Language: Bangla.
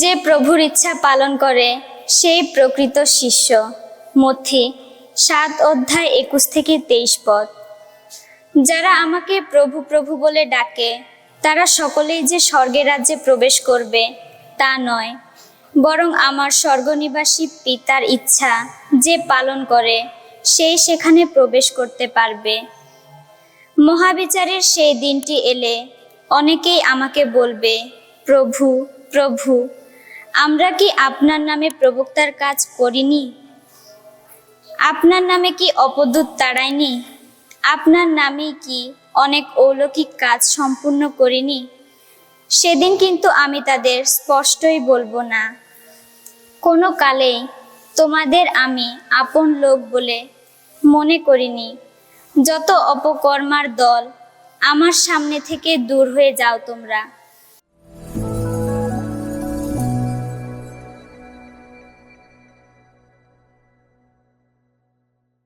যে প্রভুর ইচ্ছা পালন করে, সেই প্রকৃত শিষ্য। মথি সাত অধ্যায় একুশ থেকে তেইশ পদ। যারা আমাকে প্রভু প্রভু বলে ডাকে, তারা সকলেই যে স্বর্গের রাজ্যে প্রবেশ করবে, তা নয়। বরং আমার স্বর্গনিবাসী পিতার ইচ্ছা যে পালন করে, সেই সেখানে প্রবেশ করতে পারবে। মহাবিচারের সেই দিনটি এলে অনেকেই আমাকে বলবে, প্রভু প্রভু আমরা কি আপনার নামে প্রবক্তার কাজ করিনি? আপনার নামে কি অপদূত তাড়াইনি? আপনার নামেই কি অনেক অলৌকিক কাজ সম্পূর্ণ করিনি? সেদিন কিন্তু আমি তাদের স্পষ্টই বলব না। কোনো কালেই তোমাদের আমি আপন লোক বলে মনে করিনি। যত অপকর্মার দল আমার সামনে থেকে দূর হয়ে যাও তোমরা।